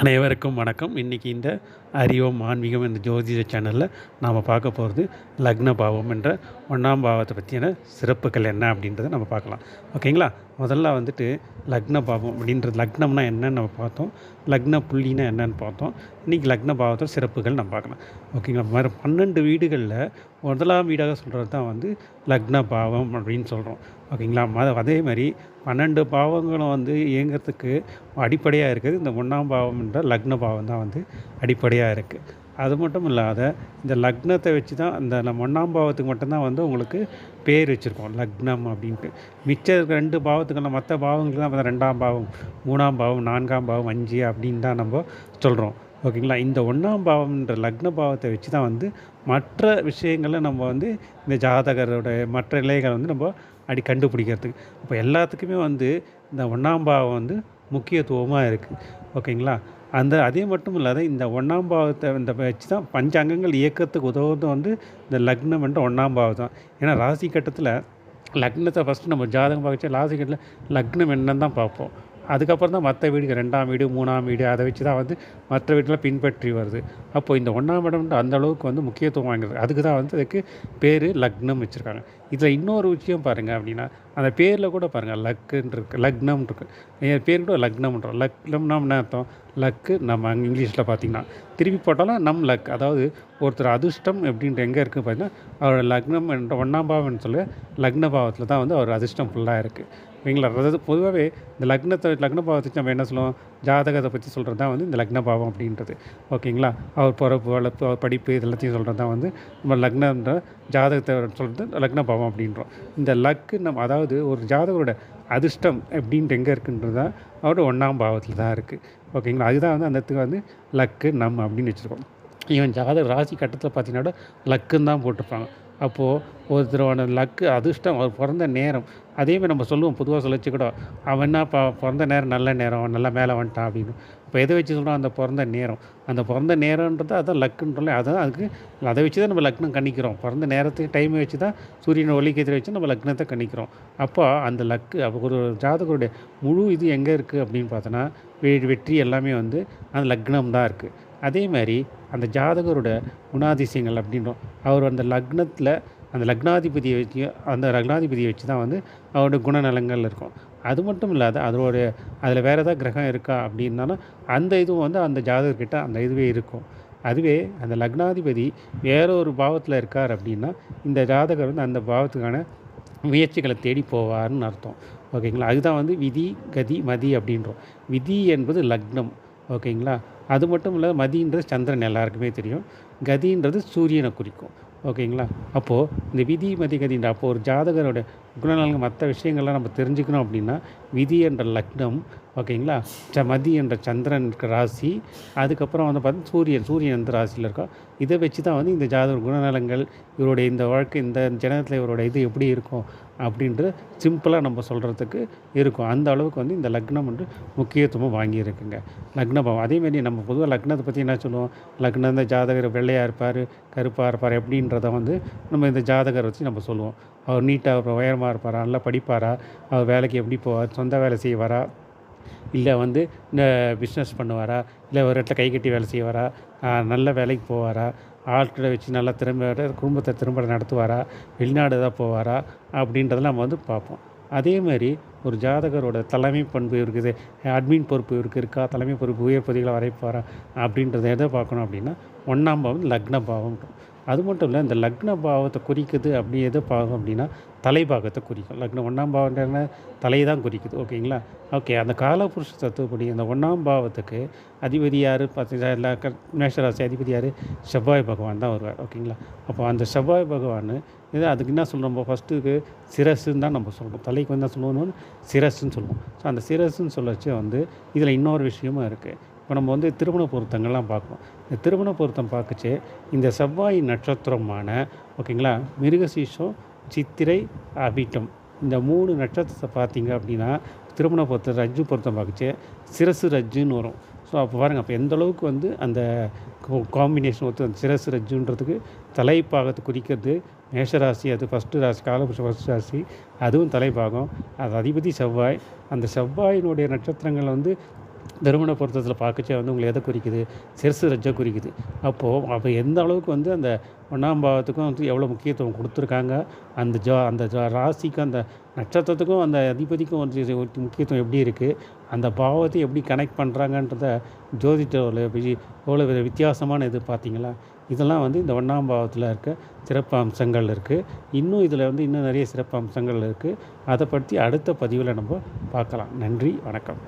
அனைவருக்கும் வணக்கம். இன்றைக்கி இந்த அறிவம் ஆன்மீகம் என்ற ஜோதிட சேனலில் நாம் பார்க்க போகிறது லக்ன பாவம் என்ற ஒன்றாம் பாவத்தை பற்றியான சிறப்புகள் என்ன அப்படின்றத நம்ம பார்க்கலாம். ஓகேங்களா முதல்ல வந்துட்டு லக்ன பாவம் அப்படின்றது லக்னம்னா என்னன்னு நம்ம பார்த்தோம். லக்ன புள்ளினா என்னன்னு பார்த்தோம். இன்றைக்கி லக்ன பாவத்தோட சிறப்புகள் நம்ம பார்க்கலாம். ஓகேங்களா? மறு பன்னெண்டு வீடுகளில் முதலாம் வீடாக சொல்கிறது தான் வந்து லக்ன பாவம் அப்படின்னு சொல்கிறோம் ஓகேங்களா? மத அதே மாதிரி பன்னெண்டு பாவங்களும் வந்து இயங்கிறதுக்கு அடிப்படையாக இருக்குது. இந்த ஒன்றாம் பாவம்ன்ற லக்ன பாவம் தான் வந்து அடிப்படையாக இருக்குது அது மட்டும் இல்லாத இந்த லக்னத்தை வச்சு தான் அந்த நம்ம ஒன்றாம் பாவத்துக்கு மட்டும்தான் வந்து உங்களுக்கு பேர் வச்சுருக்கோம். லக்னம் அப்படின்ட்டு. மிச்சம் ரெண்டு பாவத்துக்கெல்லாம் மற்ற பாவங்களுக்குலாம் வந்து ரெண்டாம் பாவம் மூணாம் பாவம் நான்காம் பாவம் அஞ்சு அப்படின்னு தான் நம்ம சொல்கிறோம் ஓகேங்களா? இந்த ஒன்றாம் பாவம்ன்ற லக்ன பாவத்தை வச்சு தான் வந்து மற்ற விஷயங்களை நம்ம வந்து இந்த ஜாதகரோட மற்ற நிலைகளை வந்து நம்ம அடி கண்டுபிடிக்கிறதுக்கு. இப்போ எல்லாத்துக்குமே வந்து இந்த ஒன்றாம் பாவம் வந்து முக்கியத்துவமாக இருக்குது ஓகேங்களா? அந்த அதே மட்டும் இல்லாத இந்த ஒன்றாம் பாவத்தை இந்த வச்சு தான் பஞ்சாங்கங்கள் இயக்கத்துக்கு உதவுறது வந்து இந்த லக்னம் என்ற ஒன்றாம் பாவம் தான். ஏன்னா ராசி கட்டத்தில் லக்னத்தை ஃபஸ்ட்டு நம்ம ஜாதகம் பார்க்கச்சு ராசி கட்டத்தில் லக்னம் என்னன்னு தான் பார்ப்போம். அதுக்கப்புறம் தான் மற்ற வீடுக்கு ரெண்டாம் வீடு மூணாம் வீடு அதை வச்சு தான் வந்து மற்ற வீட்டில் பின்பற்றி வருது. அப்போது இந்த ஒன்றாம் இடம்ன்ற அந்த அளவுக்கு வந்து முக்கியத்துவம் வாங்குறது அதுக்கு தான் வந்து அதுக்கு பேர் லக்னம் வச்சுருக்காங்க. இதில் இன்னொரு விஷயம் பாருங்கள் அப்படின்னா அந்த பேரில் கூட பாருங்கள் லக்குன்னு இருக்குது லக்னம் இருக்குது என் பேர் கூட லக்னம்ன்றோம். லக்னம்னா என்ன அர்த்தம் லக்கு நம்ம அங்கே இங்கிலீஷில் பார்த்தீங்கன்னா. திருப்பி போட்டாலும் நம் லக் அதாவது ஒருத்தர் அதிர்ஷ்டம் எப்படின்ற எங்கே இருக்குது பார்த்தீங்கன்னா அவரோட லக்னம் என்ற ஒன்றாம் பாவம்னு சொல்லி லக்ன பாவத்தில் தான் வந்து அவர் அதிர்ஷ்டம் ஃபுல்லாக இருக்குது ஓகேங்களா அதாவது பொதுவாகவே இந்த லக்னத்தை லக்ன பாவத்தை நம்ம என்ன சொல்லுவோம்? ஜாதகத்தை பற்றி சொல்கிறது தான் வந்து இந்த லக்ன பாவம் அப்படின்றது. ஓகேங்களா? அவர் பிறப்பு வளர்ப்பு அவர் படிப்பு இது எல்லாத்தையும் சொல்கிறது தான் வந்து நம்ம லக்னன்ற ஜாதகத்தை சொல்கிறது லக்ன பாவம் அப்படின்றோம். இந்த லக்கு நம்ம அதாவது ஒரு ஜாதகரோட அதிர்ஷ்டம் அப்படின்ட்டு எங்கே இருக்குன்றது தான் அவரோட ஒன்றாம் பாவத்தில் தான் இருக்குது ஓகேங்களா? அதுதான் வந்து அந்த இடத்துக்கு வந்து லக்கு நம் அப்படின்னு வச்சுருக்கோம். ஈவன் ஜாதக ராசி கட்டத்தில் பார்த்தீங்கன்னா லக்குன்னு தான் போட்டிருப்பாங்க. அப்போது ஒருத்தரோட லக்கு அதிர்ஷ்டம் அவர் பிறந்த நேரம். அதேமாதிரி நம்ம சொல்லுவோம் பொதுவாக சொல்லிச்சு கூட அவன் என்ன ப பிறந்த நேரம் நல்ல நேரம் அவன் நல்லா மேலே வந்துட்டான் அப்படின்னு. இப்போ எதை வச்சு சொல்கிறோம் அந்த பிறந்த நேரம். அந்த பிறந்த நேரன்றது அதுதான் லக்குன்றோம்ல அதான் அதுக்கு அதை வச்சு தான் நம்ம லக்னம் கணிக்கிறோம். பிறந்த நேரத்துக்கு டைமை வச்சு தான் சூரியனை ஒளிக்கதிரை வச்சு நம்ம லக்னத்தை கணிக்கிறோம். அப்போ அந்த லக்கு அப்போ ஒரு ஜாதகருடைய முழு இது எங்கே இருக்குது அப்படின்னு பார்த்தோன்னா வெ- வெற்றி எல்லாமே வந்து அந்த லக்னம் தான் இருக்குது அதே மாதிரி அந்த ஜாதகரோட குணாதிசயங்கள் அப்படின்றோம். அவர் அந்த லக்னத்தில் அந்த லக்னாதிபதியை வச்சு அந்த லக்னாதிபதியை வச்சு தான் வந்து அவரோட குணநலங்கள் இருக்கும். அது மட்டும் இல்லாத அதோட அதில் வேறு ஏதாவது கிரகம் இருக்கா அப்படின்னாலும் அந்த இதுவும் வந்து அந்த ஜாதகர்கிட்ட அந்த இதுவே இருக்கும். அதுவே அந்த லக்னாதிபதி வேற ஒரு பாவத்தில் இருக்கார் அப்படின்னா இந்த ஜாதகர் வந்து அந்த பாவத்துக்கான முயற்சிகளை தேடி போவார்னு அர்த்தம். ஓகேங்களா? அதுதான் வந்து விதி கதி மதி அப்படின்றோம். விதி என்பது லக்னம். ஓகேங்களா? அது மட்டும் இல்லை மதின்றது சந்திரன் எல்லாருக்குமே தெரியும். கதின்றது சூரியனை குறிக்கும். ஓகேங்களா? அப்போது இந்த விதி மதி கதின்ற அப்போது ஒரு ஜாதகரோட குணநலங்கள் மற்ற விஷயங்கள்லாம் நம்ம தெரிஞ்சுக்கணும் அப்படின்னா விதி என்ற லக்னம் ஓகேங்களா? ச மதி என்ற சந்திரன் ராசி அதுக்கப்புறம் வந்து பார்த்தீங்கன்னா சூரியன் சூரியன் எந்த ராசியில் இருக்கோ இதை வச்சு தான் வந்து இந்த ஜாதக குணநலங்கள் இவருடைய இந்த வாழ்க்கை இந்த ஜனத்தில் இவரோட இது எப்படி இருக்கும் அப்படின்றது சிம்பிளாக நம்ம சொல்கிறதுக்கு இருக்கும். அந்த அளவுக்கு வந்து இந்த லக்னம் வந்து முக்கியத்துவம் வாங்கியிருக்குங்க. லக்னபாவம். அதேமாரி நம்ம பொதுவாக லக்னத்தை பற்றி என்ன சொல்லுவோம்? லக்னம் இந்த ஜாதகர் வெள்ளையாக இருப்பார் கருப்பாக இருப்பார் எப்படின்றத வந்து நம்ம இந்த ஜாதகரை வச்சு நம்ம சொல்லுவோம். அவர் நீட்டாக உயரமாக இருப்பாரா? நல்லா படிப்பாரா? அவர் வேலைக்கு எப்படி போவார் சொந்த வேலை செய்வாரா? இல்லை வந்து இந்த பிஸ்னஸ் பண்ணுவாரா? இல்லை ஒரு இடத்துல கை கட்டி வேலை செய்வாரா? நல்ல வேலைக்கு போவாரா? ஆட்களை வச்சு நல்லா திரும்ப குடும்பத்தை திரும்ப நடத்துவாரா? வெளிநாடு தான் போவாரா? அப்படின்றத நம்ம வந்து பார்ப்போம். அதே மாதிரி ஒரு ஜாதகரோட தலைமை பண்பு இருக்குது. அட்மின் பொறுப்பு இருக்கு இருக்கா? தலைமை பொறுப்பு உயர் பதவிகளை வரைப்பாரா? அப்படின்றத எதை பார்க்கணும் அப்படின்னா ஒன்றாம் பாவம் லக்ன பாவம் அது மட்டும் இல்லை இந்த லக்ன பாவத்தை குறிக்குது அப்படி எது பார்க்கும் அப்படின்னா தலைபாகத்தை குறிக்கும். லக்னம் ஒன்றாம் பாவம்ன்ற தலை தான் குறிக்குது. ஓகேங்களா ஓகே அந்த காலபுருஷ தத்துவப்படி அந்த ஒன்றாம் பாவத்துக்கு அதிபதி யார்? பார்த்தீங்கன்னா மேஷராசி அதிபதி யார்? செவ்வாய் பகவான் தான் வருவார். ஓகேங்களா அப்போ அந்த செவ்வாய் பகவான் இது அதுக்கு என்ன சொல்கிறோம் ஃபஸ்ட்டுக்கு சிரஸ்ன்னு தான் நம்ம சொல்கிறோம் தலைக்கு வந்து என்ன சிரஸ்ன்னு சொல்லுவோம். ஸோ அந்த சிரஸ்ன்னு சொல்லச்சு வந்து இதில் இன்னொரு விஷயமும் இருக்குது இப்போ நம்ம வந்து திருமண பொருத்தங்கள்லாம் பார்க்கணும் இந்த திருமண பொருத்தம் பார்க்கச்சு இந்த செவ்வாய் நட்சத்திரமான ஓகேங்களா மிருகசீஷம் சித்திரை அபிட்டம் இந்த மூணு நட்சத்திரத்தை பார்த்தீங்க அப்படின்னா திருமண பொருத்தம் ரஜ்ஜு பொருத்தம் பார்க்குச்சு சிரசு ரஜ்ஜுன்னு வரும். ஸோ அப்போ பாருங்கள் அப்போ எந்த அளவுக்கு வந்து அந்த காம்பினேஷன் ஒத்து அந்த சிரசு ரஜ்ஜுன்றதுக்கு தலைப்பாகத்தை குறிக்கிறது மேஷராசி அது ஃபஸ்ட்டு ராசி காலபுஷ ஃபஸ்ட் ராசி அதுவும் தலைப்பாகம். அது அதிபதி செவ்வாய். அந்த செவ்வாயினுடைய நட்சத்திரங்கள் வந்து திருமண பொருத்தத்தில் பார்க்கச்சே வந்து உங்களை எதை குறிக்குது? சிறுசு ரஜ்ஜை குறிக்குது. அப்போது அப்போ எந்த அளவுக்கு வந்து அந்த ஒன்றாம் பாவத்துக்கும் வந்து எவ்வளோ முக்கியத்துவம் கொடுத்துருக்காங்க? அந்த ஜா அந்த ஜா ராசிக்கும் அந்த நட்சத்திரத்துக்கும் அந்த அதிபதிக்கும் வந்து முக்கியத்துவம் எப்படி இருக்குது அந்த பாவத்தை எப்படி கனெக்ட் பண்ணுறாங்கன்றத ஜோதிடத்தில் எவ்வளோ வித வித்தியாசமான இது பார்த்தீங்களா? இதெல்லாம் வந்து இந்த ஒன்றாம் பாவத்தில் இருக்க சிறப்பு அம்சங்கள் இருக்குது இன்னும் இதில் வந்து இன்னும் நிறைய சிறப்பு அம்சங்கள் இருக்குது அதை பற்றி அடுத்த பதிவில் நம்ம பார்க்கலாம். நன்றி வணக்கம்.